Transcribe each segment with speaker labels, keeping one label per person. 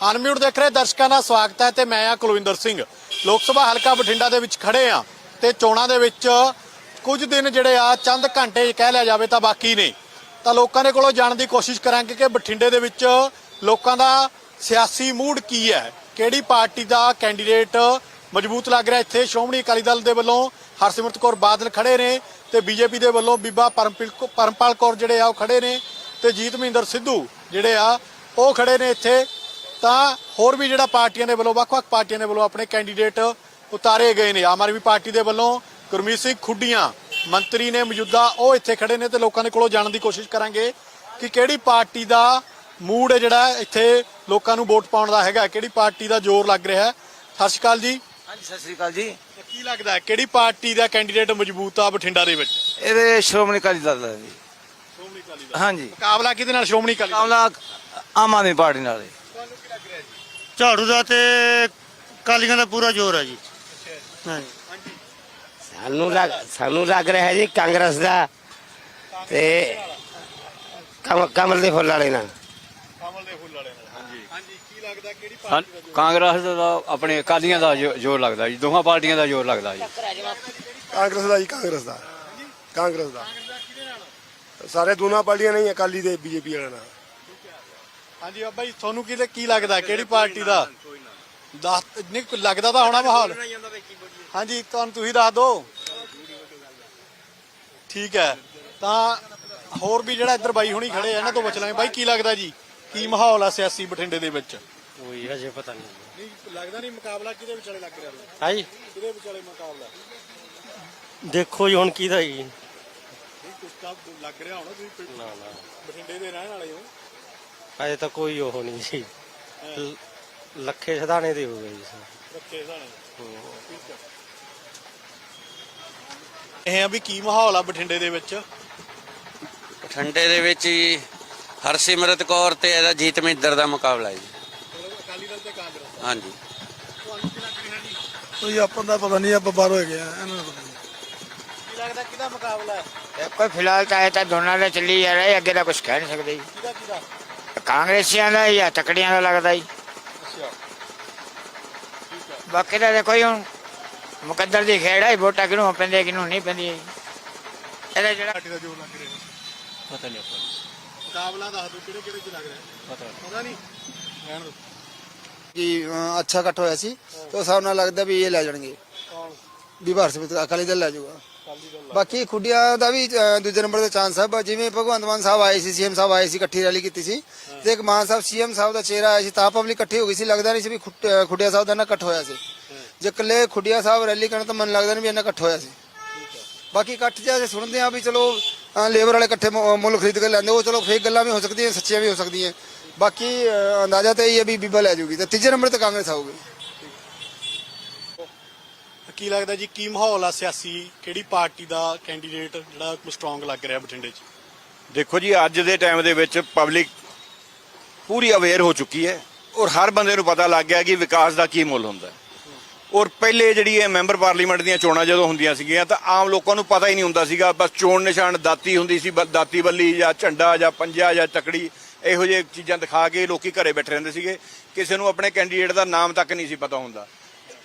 Speaker 1: Unmute ਦੇਖ ਰਹੇ ਦਰਸ਼ਕਾਂ ਦਾ ਸਵਾਗਤ ਹੈ ਤੇ ਮੈਂ ਆ ਕੁਲਵਿੰਦਰ ਸਿੰਘ। ਲੋਕ ਸਭਾ ਹਲਕਾ ਬਠਿੰਡਾ ਦੇ ਵਿੱਚ ਖੜੇ ਆ ਤੇ ਚੋਣਾਂ ਦੇ ਵਿੱਚ ਕੁਝ ਦਿਨ ਜਿਹੜੇ ਆ ਚੰਦ ਘੰਟੇ ਕਹਿ ਲਿਆ ਜਾਵੇ ਤਾਂ ਬਾਕੀ ਨੇ। ਤਾਂ ਲੋਕਾਂ ਦੇ ਕੋਲੋਂ ਜਾਣ ਦੀ ਕੋਸ਼ਿਸ਼ ਕਰਾਂਗੇ ਕਿ ਬਠਿੰਡੇ ਦੇ ਵਿੱਚ ਲੋਕਾਂ ਦਾ ਸਿਆਸੀ ਮੂਡ ਕੀ ਹੈ? ਕਿਹੜੀ ਪਾਰਟੀ ਦਾ ਕੈਂਡੀਡੇਟ ਮਜ਼ਬੂਤ ਲੱਗ ਰਿਹਾ? ਇੱਥੇ ਸ਼੍ਰੋਮਣੀ ਅਕਾਲੀ ਦਲ ਦੇ ਵੱਲੋਂ ਹਰਸਿਮਰਤ ਕੌਰ ਬਾਦਲ ਖੜੇ ਨੇ ਤੇ ਬੀਜੇਪੀ ਦੇ ਵੱਲੋਂ ਬੀਬਾ ਪਰਮਪਾਲ ਪਰਮਪਾਲ ਕੌਰ ਜਿਹੜੇ ਆ ਉਹ ਖੜੇ ਨੇ ਤੇ ਜੀਤ ਮਹਿੰਦਰ ਸਿੱਧੂ ਜਿਹੜੇ ਆ ਉਹ ਖੜੇ ਨੇ ਇੱਥੇ। ਤਾਂ ਹੋਰ ਵੀ ਜਿਹੜਾ ਪਾਰਟੀਆਂ ਦੇ ਵੱਲੋਂ ਵੱਖ-ਵੱਖ ਪਾਰਟੀਆਂ ਦੇ ਵੱਲੋਂ ਆਪਣੇ ਕੈਂਡੀਡੇਟ ਉਤਾਰੇ ਗਏ ਨੇ। ਆਮ ਆਦਮੀ ਪਾਰਟੀ ਦੇ ਵੱਲੋਂ ਗੁਰਮੀਤ ਸਿੰਘ ਖੁੱਡੀਆਂ ਮੰਤਰੀ ਨੇ ਮੌਜੂਦਾ ਉਹ ਇੱਥੇ ਖੜੇ ਨੇ ਤੇ ਲੋਕਾਂ ਦੇ ਕੋਲੋਂ ਜਾਣਨ ਦੀ ਕੋਸ਼ਿਸ਼ ਕਰਾਂਗੇ ਕਿ ਕਿਹੜੀ ਪਾਰਟੀ ਦਾ ਮੂਡ ਹੈ ਜਿਹੜਾ ਇੱਥੇ ਲੋਕਾਂ ਨੂੰ ਵੋਟ ਪਾਉਣ ਦਾ ਹੈਗਾ ਕਿਹੜੀ ਪਾਰਟੀ ਦਾ ਜ਼ੋਰ ਲੱਗ ਰਿਹਾ ਹੈ। ਸਤਿ ਸ਼੍ਰੀ ਅਕਾਲ ਜੀ।
Speaker 2: ਹਾਂਜੀ ਸਤਿ ਸ੍ਰੀ ਅਕਾਲ ਜੀ।
Speaker 1: ਕੀ ਲੱਗਦਾ ਹੈ ਕਿਹੜੀ ਪਾਰਟੀ ਦਾ ਕੈਂਡੀਡੇਟ ਮਜ਼ਬੂਤ ਆ ਬਠਿੰਡਾ ਦੇ ਵਿੱਚ?
Speaker 2: ਇਹਦੇ ਸ਼੍ਰੋਮਣੀ ਅਕਾਲੀ ਦਲ ਦਾ ਜੀ।
Speaker 1: ਸ਼੍ਰੋਮਣੀ ਅਕਾਲੀ ਦਲ।
Speaker 2: ਹਾਂਜੀ।
Speaker 1: ਮੁਕਾਬਲਾ ਕਿਹਦੇ ਨਾਲ ਸ਼੍ਰੋਮਣੀ ਅਕਾਲੀ ਦਲ?
Speaker 2: ਕਾਮਲਾ ਆਮ ਆਦਮੀ ਪਾਰਟੀ ਨਾਲ ਜੀ।
Speaker 1: ਤੁਹਾਨੂੰ ਕੀ ਲੱਗ ਰਿਹਾ ਜੀ
Speaker 3: ਝਾੜੂ ਦਾ ਤੇ ਕਾਲੀਆਂ ਦਾ ਪੂਰਾ ਜ਼ੋਰ ਹੈ ਜੀ। ਹਾਂਜੀ।
Speaker 1: ਹਾਂਜੀ।
Speaker 4: ਸਾਨੂੰ ਲੱਗ ਸਾਨੂੰ ਲੱਗ ਰਿਹਾ ਹੈ ਜੀ ਕਾਂਗਰਸ ਦਾ ਤੇ ਕਮ- ਕਮਲ ਦੇ ਫੁੱਲ ਵਾਲੇ ਨਾਲ।
Speaker 1: ਕਮਲ ਦੇ ਫੁੱਲ ਵਾਲੇ ਨਾਲ ਹਾਂਜੀ। ਹਾਂਜੀ ਕੀ ਲੱਗਦਾ ਕਿਹੜੀ
Speaker 5: ਹਾਂ,
Speaker 1: ਪਾਰਟੀ ਦਾ ਜ਼ੋਰ?
Speaker 5: ਕਾਂਗਰਸ ਦਾ ਆਪਣੇ ਅਕਾਲੀਆਂ ਦਾ ਜ਼ੋ- ਜ਼ੋਰ ਲੱਗਦਾ ਜੀ ਦੋਹਾਂ ਪਾਰਟੀਆਂ ਦਾ ਜ਼ੋਰ ਲੱਗਦਾ ਜੀ।
Speaker 6: ਕਾਂਗਰਸ ਦਾ ਜੀ ਕਾਂਗਰਸ ਦਾ। ਕਾਂਗਰਸ ਦਾ। ਸਾਰੇ ਦੋਨਾਂ ਪਾਰਟੀਆਂ ਨਹੀਂ ਅਕਾਲੀ ਦੇ ਬੀਜੇਪੀ ਵਾਲਿਆਂ ਨਾਲ।
Speaker 1: ਹਾਂਜੀ ਬਾਬਾ ਜੀ ਤੁਹਾਨੂੰ ਕੀ ਕੀ ਲੱਗਦਾ ਕਿਹੜੀ ਪਾਰਟੀ ਦਾ? ਦੱਸ ਨਹੀਂ ਕੋਈ ਲੱਗਦਾ ਤਾਂ ਹੋਣਾ ਮਾਹੌਲ ਹਾਂਜੀ ਤੁਹਾਨੂੰ ਤੁਸੀਂ ਦੱਸ ਦਿਓ। ਠੀਕ ਹੈ ਤਾਂ ਹੋਰ ਵੀ ਜਿਹੜਾ ਇੱਧਰ ਬਾਈ ਹੁਣੀ ਖੜੇ ਆ ਇਹਨਾਂ ਤੋਂ ਪੁੱਛ ਲਾਂਗੇ। ਬਾਈ ਕੀ ਲੱਗਦਾ ਜੀ? ਕੀ ਮਾਹੌਲ ਆ ਸਿਆਸੀ ਬਠਿੰਡੇ ਦੇ ਵਿੱਚ?
Speaker 3: ਕੋਈ ਹਜੇ ਪਤਾ ਨਹੀਂ
Speaker 1: ਨਹੀਂ ਲੱਗਦਾ ਨਹੀਂ ਮੁਕਾਬਲਾ ਕਿਹਦੇ ਵਿਚਾਲੇ ਲੱਗ ਰਿਹਾ?
Speaker 3: ਹਾਂਜੀ।
Speaker 1: ਕਿਹਦੇ ਵਿਚਾਲੇ ਮੁਕਾਬਲਾ?
Speaker 3: ਦੇਖੋ ਜੀ ਹੁਣ ਕਿਹਦਾ ਜੀ?
Speaker 1: ਨਹੀਂ ਕੁਝ ਤਾਂ ਲੱਗ ਰਿਹਾ ਹੋਣਾ ਤੁਸੀਂ
Speaker 3: ਨਾ ਨਾ।
Speaker 1: ਬਠਿੰਡੇ ਦੇ ਰਹਿਣ ਵਾਲੇ ਹੋ।
Speaker 3: ਹਜੇ ਤਾਂ ਕੋਈ ਉਹ ਨਹੀਂ ਜੀ। ਲ- ਲੱਖੇ ਸਦਾਣੇ ਦੇ ਹੋ ਗਏ ਜੀ ਸਰ।
Speaker 1: ਰੱਖੇ ਸਾਣੇ ਠੀਕ ਹੈ। ਇਹ ਆ ਵੀ ਕੀ ਮਾਹੌਲ ਆ ਬਠਿੰਡੇ ਦੇ ਵਿੱਚ?
Speaker 7: ਠੰਡੇ ਦੇ ਵਿੱਚ ਹੀ ਹਰਸਿਮਰਤ ਕੌਰ ਤੇ ਇਹਦਾ ਜੀਤ ਮਹਿੰਦਰ ਦਾ ਮੁਕਾਬਲਾ ਜੀ।
Speaker 1: ਅਕਾਲੀ ਦਲ ਤੇ ਕਾਂਗਰਸ
Speaker 7: ਹਾਂਜੀ।
Speaker 1: ਤੁਹਾਨੂੰ ਕੀ ਲੱਗ ਰਿਹਾ ਜੀ?
Speaker 6: ਕੋਈ ਆਪਾਂ ਦਾ ਪਤਾ ਨਹੀਂ ਆਪਾਂ ਬਾਹਰ ਹੋ ਗਏ ਇਹਨਾਂ ਨੂੰ ਪਤਾ ਨਹੀਂ।
Speaker 1: ਕੀ ਲੱਗਦਾ ਕਿਹਦਾ ਮੁਕਾਬਲਾ ਹੈ?
Speaker 4: ਦੇਖੋ ਫਿਲਹਾਲ ਤਾਂ ਇਹ ਤਾਂ ਦੋਨਾਂ ਦਾ ਚੱਲੀ ਜਾ ਰਿਹਾ ਅੱਗੇ ਤਾਂ ਕੁਝ ਕਹਿ ਨਹੀਂ ਸਕਦੇ ਜੀ।
Speaker 1: ਕਿਹਦਾ ਕਿਹਦਾ?
Speaker 4: ਕਾਂਗਰਸੀਆਂ ਦਾ ਜਾਂ ਤਕੜੀਆਂ ਦਾ ਲੱਗਦਾ ਜੀ।
Speaker 1: ਅੱਛਾ।
Speaker 4: ਬਾਕੀ ਤਾਂ ਦੇਖੋ ਜੀ ਹੁਣ ਮੁਕੱਦਰ ਦੀ ਖੇਡ ਹੈ ਵੋਟਾਂ ਕਿਹਨੂੰ ਪੈਂਦੀਆਂ ਕਿਹਨੂੰ ਨਹੀਂ ਪੈਂਦੀਆਂ ਜੀ। ਇਹਦਾ ਜਿਹੜਾ
Speaker 1: ਪਾਰਟੀ ਦਾ ਜੋਰ ਲੱਗ ਰਿਹਾ।
Speaker 5: ਪਤਾ ਨਹੀਂ ਆਪਾਂ
Speaker 1: ਮੁਕਾਬਲਾ ਦੱਸ ਦਿਓ ਕਿਹੜੇ ਕਿਹੜੇ ਚ ਲੱਗ ਰਿਹਾ।
Speaker 5: ਪਤਾ
Speaker 1: ਪਤਾ ਨਹੀਂ। ਰਹਿਣ ਦਿਓ।
Speaker 6: ਕਿ ਅ, ਅੱਛਾ ਇਕੱਠ ਹੋਇਆ ਸੀ ਤੇ ਨਾਲ ਲੱਗਦਾ ਵੀ ਇਹ ਲੈ ਜਾਣਗੇ।
Speaker 1: ਕੌਣ?
Speaker 6: ਵੀ ਭਾਰਤ ਸਮਿਤ ਅਕਾਲੀ ਦਲ ਲੈ ਜਾਊਗਾ। ਬਾਕੀ ਖੁੱਡੀਆਂ ਦਾ ਵੀ ਅ, ਦੂਜੇ ਨੰਬਰ ਤੇ ਚਾਂਸ ਹੈ ਜਿਵੇਂ ਭਗਵੰਤ ਮਾਨ ਸਾਹਿਬ ਆਏ ਸੀ ਸੀਐਮ ਸਾਹਿਬ ਆਏ ਸੀ ਇਕੱਠੀ ਰੈਲੀ ਕੀਤੀ ਸੀ। ਤੇ ਇੱਕ ਮਾਨ ਸਾਹਿਬ ਸੀਐਮ ਸਾਹਿਬ ਦਾ ਚਿਹਰਾ ਆਇਆ ਸੀ ਤਾਂ ਪਬਲਿਕ ਇਕੱਠੀ ਹੋ ਗਈ ਸੀ। ਲੱਗਦਾ ਨਹੀਂ ਸੀ ਵੀ ਖੁੱਟ- ਅ, ਖੁੱਡੀਆਂ ਸਾਹਿਬ ਦਾ ਨਾ ਇਕੱਠ ਹੋਇਆ ਸੀ। ਜੇ ਇਕੱਲੇ ਖੁੱਡੀਆਂ ਸਾਹਿਬ ਰੈਲੀ ਕਰਨ ਤਾਂ ਮਨ ਲੱਗਦਾ ਨਹੀਂ ਵੀ ਇਹਨਾਂ ਇਕੱਠ ਹੋਇਆ ਸੀ। ਬਾਕੀ ਇਕੱਠ ਜਿਹਾ ਅਸੀਂ ਸੁਣਦੇ ਆ ਵੀ ਚਲੋ ਅ, ਲੇਬਰ ਵਾਲੇ ਇਕੱਠੇ ਮੁ- ਮੁੱਲ ਖਰੀਦ ਕੇ ਲੈਂਦੇ ਉਹ ਚਲੋ ਫੇਕ ਗੱਲਾਂ ਵੀ ਹੋ ਸਕਦੀਆਂ ਸੱਚੀਆਂ ਵੀ ਹੋ ਸਕਦੀਆਂ। ਬਾਕੀ ਅ, ਅੰਦਾਜ਼ਾ ਤਾਂ ਇਹ ਹੈ ਵੀ ਬੀਬਾ ਲੈ ਜਾਊਗੀ। ਤੇ ਤੀਜੇ ਨੰਬਰ ਤੇ ਕਾਂਗਰਸ ਆਊਗੀ।
Speaker 1: ਕੀ ਲੱਗਦਾ ਜੀ, ਕੀ ਮਾਹੌਲ ਆ ਸਿਆਸੀ? ਕਿਹੜੀ ਪਾਰਟੀ ਦਾ ਕੈਂਡੀਡੇਟ ਜਿਹੜਾ ਸਟਰੋਂਗ ਲੱਗ ਰਿਹਾ ਬਠਿੰਡੇ 'ਚ?
Speaker 8: ਦੇਖੋ ਜੀ, ਅੱਜ ਦੇ ਟਾਈਮ ਦੇ ਵਿੱਚ ਪਬਲਿਕ ਪੂਰੀ ਅਵੇਅਰ ਹੋ ਚੁੱਕੀ ਹੈ ਔਰ ਹਰ ਬੰਦੇ ਨੂੰ ਪਤਾ ਲੱਗ ਗਿਆ ਕਿ ਵਿਕਾਸ ਦਾ ਕੀ ਮੁੱਲ ਹੁੰਦਾ ਔਰ ਪਹਿਲੇ ਜਿਹੜੀ ਇਹ ਮੈਂਬਰ ਪਾਰਲੀਮੈਂਟ ਦੀਆਂ ਚੋਣਾਂ ਜਦੋਂ ਹੁੰਦੀਆਂ ਸੀਗੀਆਂ, ਤਾਂ ਆਮ ਲੋਕਾਂ ਨੂੰ ਪਤਾ ਹੀ ਨਹੀਂ ਹੁੰਦਾ ਸੀਗਾ, ਬਸ ਚੋਣ ਨਿਸ਼ਾਨ ਦਾਤੀ ਹੁੰਦੀ ਸੀ, ਬ- ਦਾਤੀ ਬੱਲੀ ਜਾਂ ਝੰਡਾ ਜਾਂ ਪੰਜਾ ਜਾਂ ਤਕੜੀ, ਇਹੋ ਜਿਹੇ ਚੀਜ਼ਾਂ ਦਿਖਾ ਕੇ ਲੋਕੀ ਘਰੇ ਬੈਠੇ ਰਹਿੰਦੇ ਸੀਗੇ। ਕਿਸੇ ਨੂੰ ਆਪਣੇ ਕੈਂਡੀਡੇਟ ਦਾ ਨਾਮ ਤੱਕ ਨਹੀਂ ਸੀ ਪਤਾ ਹੁੰਦਾ।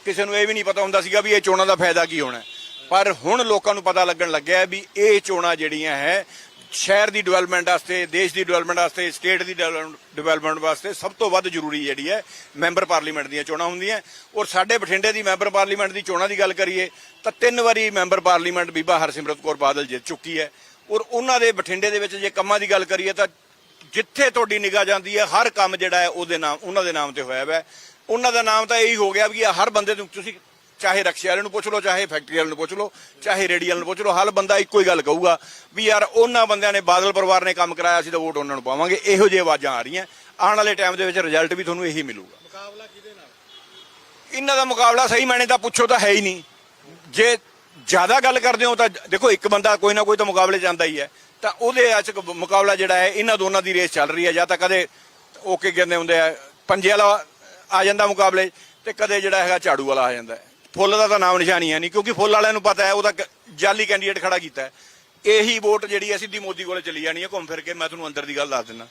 Speaker 8: ਕਿਸੇ ਨੂੰ ਇਹ ਵੀ ਨਹੀਂ ਪਤਾ ਹੁੰਦਾ ਸੀਗਾ ਵੀ ਇਹ ਚੋਣਾਂ ਦਾ ਫਾਇਦਾ ਕੀ ਹੋਣਾ। ਪਰ ਹੁਣ ਲੋਕਾਂ ਨੂੰ ਪਤਾ ਲੱਗਣ ਲੱਗਿਆ ਵੀ ਇਹ ਚੋਣਾਂ ਜਿਹੜੀਆਂ ਹੈ, ਸ਼ਹਿਰ ਦੀ ਡਿਵੈਲਪਮੈਂਟ ਵਾਸਤੇ, ਦੇਸ਼ ਦੀ ਡਿਵੈਲਪਮੈਂਟ ਵਾਸਤੇ ਸਟੇਟ ਦੀ ਡਿਵੈਲਪਮੈਂਟ ਵਾਸਤੇ ਸਭ ਤੋਂ ਵੱਧ ਜ਼ਰੂਰੀ ਜਿਹੜੀ ਹੈ ਮੈਂਬਰ ਪਾਰਲੀਮੈਂਟ ਦੀਆਂ ਚੋਣਾਂ ਹੁੰਦੀਆਂ। ਔਰ ਸਾਡੇ ਬਠਿੰਡੇ ਦੀ ਮੈਂਬਰ ਪਾਰਲੀਮੈਂਟ ਦੀ ਚੋਣਾਂ ਦੀ ਗੱਲ ਕਰੀਏ, ਤਾਂ ਤਿੰਨ ਵਾਰੀ ਮੈਂਬਰ ਪਾਰਲੀਮੈਂਟ ਬੀਬਾ ਹਰਸਿਮਰਤ ਕੌਰ ਬਾਦਲ ਜਿੱਤ ਚੁੱਕੀ ਹੈ। ਔਰ ਉਹਨਾਂ ਦੇ ਬਠਿੰਡੇ ਦੇ ਵਿੱਚ ਜੇ ਕੰਮਾਂ ਦੀ ਗੱਲ ਕਰੀਏ ਤਾਂ ਜਿੱਥੇ ਤੁਹਾਡੀ ਨਿਗਾਹ ਜਾਂਦੀ ਹੈ, ਹਰ ਕੰਮ ਜਿਹੜਾ ਹੈ ਉਹਦੇ ਨਾਮ ਉਹਨਾਂ ਦੇ ਨਾਮ ਤੇ ਹੋਇਆ ਹੋਇਆ ਹੈ। ਉਹਨਾਂ ਦਾ ਨਾਮ ਤਾਂ ਇਹੀ ਹੋ ਗਿਆ ਵੀ ਹਰ ਬੰਦੇ ਨੂੰ ਤੁਸੀਂ ਚਾਹੇ ਰਕਸ਼ੇ ਵਾਲੇ ਨੂੰ ਪੁੱਛ ਲਓ ਚਾਹੇ ਫੈਕਟਰੀ ਵਾਲੇ ਨੂੰ ਪੁੱਛ ਲਓ ਚਾਹੇ ਰੇੜੀ ਵਾਲੇ ਨੂੰ ਪੁੱਛ ਲਓ ਹਰ ਬੰਦਾ ਇੱਕੋ ਹੀ ਗੱਲ ਕਹੂਗਾ ਵੀ ਯਾਰ ਉਹਨਾਂ ਬੰਦਿਆਂ ਨੇ ਬਾਦਲ ਪਰਿਵਾਰ ਨੇ ਕੰਮ ਕਰਾਇਆ ਸੀ ਤਾਂ ਵੋਟ ਉਹਨਾਂ ਨੂੰ ਪਾਵਾਂਗੇ। ਇਹੋ ਜਿਹੇ ਆਵਾਜ਼ਾਂ ਆ ਰਹੀਆਂ। ਆਉਣ ਵਾਲੇ ਟਾਈਮ ਦੇ ਵਿੱਚ ਰਿਜ਼ਲਟ ਵੀ ਤੁਹਾਨੂੰ ਇਹੀ ਮਿਲੂਗਾ।
Speaker 1: ਮੁਕਾਬਲਾ ਕਿਹਦੇ ਨਾਲ?
Speaker 8: ਇਹਨਾਂ ਦਾ ਮੁਕਾਬਲਾ ਸਹੀ ਮਾਇਨੇ ਤਾਂ ਪੁੱਛੋ ਤਾਂ ਹੈ ਹੀ ਨਹੀਂ। ਜੇ ਜ਼ਿਆਦਾ ਗੱਲ ਕਰਦੇ ਹੋ ਤਾਂ ਦੇਖੋ ਇੱਕ ਬੰਦਾ ਕੋਈ ਨਾ ਕੋਈ ਤਾਂ ਮੁਕਾਬਲੇ ਆਉਂਦਾ ਹੀ ਹੈ। ਤਾਂ ਉਹਦੇ ਅੱਜ ਮੁਕਾਬਲਾ ਜਿਹੜਾ ਹੈ ਇਹਨਾਂ ਦੋਨਾਂ ਦੀ ਰੇਸ ਚੱਲ ਰਹੀ ਹੈ। ਜਾਂ ਤਾਂ ਕਦੇ ਉਹ ਕੀ ਕਹਿੰਦੇ ਹੁੰਦੇ ਆ ਪੰਜੇ ਵਾਲਾ ਆ ਜਾਂਦਾ ਮੁਕਾਬਲੇ ਤੇ ਕਦੇ ਜਿਹੜਾ ਹੈਗਾ ਝਾੜੂ ਵਾਲਾ ਆ ਜਾਂਦਾ ਫੁੱਲ ਦਾ ਤਾਂ ਨਾਮ ਨਿਸ਼ਾਨੀ ਹੈ ਨਹੀਂ ਕਿਉਂਕਿ ਫੁੱਲ ਵਾਲਿਆਂ ਨੂੰ ਪਤਾ ਹੈ ਉਹਦਾ ਜਾਲੀ ਕੈਂਡੀਡੇਟ ਖੜਾ ਕੀਤਾ ਹੈ। ਇਹੀ ਵੋਟ ਜਿਹੜੀ ਹੈ ਸਿੱਧੀ ਮੋਦੀ ਕੋਲੇ ਚਲੀ ਜਾਣੀ ਹੈ ਘੁੰਮ ਫਿਰ ਕੇ ਮੈਂ ਤੁਹਾਨੂੰ ਅੰਦਰ ਦੀ ਗੱਲ ਦੱਸ ਦਿੰਦਾ।